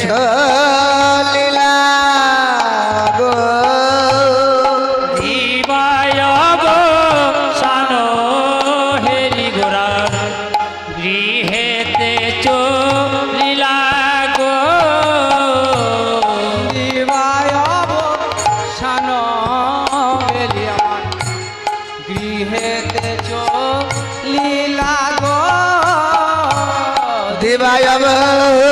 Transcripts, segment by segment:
লীলা গো। দিবায়ব সানো হেরি গোরা গৃহেতে চলিলা গো। আমার লীলা গো সান হেরে গৃহেতে চলিলা গো। দিবায়ব সানো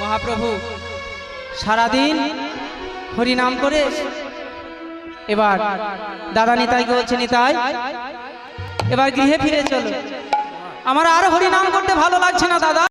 মহাপ্রভু সারাদিন হরি নাম করে এবার দাদা নিতাইকে বলছে নিতাই এবার গৃহে ফিরে চলো। আমার আর হরি নাম করতে ভালো লাগছে না দাদা।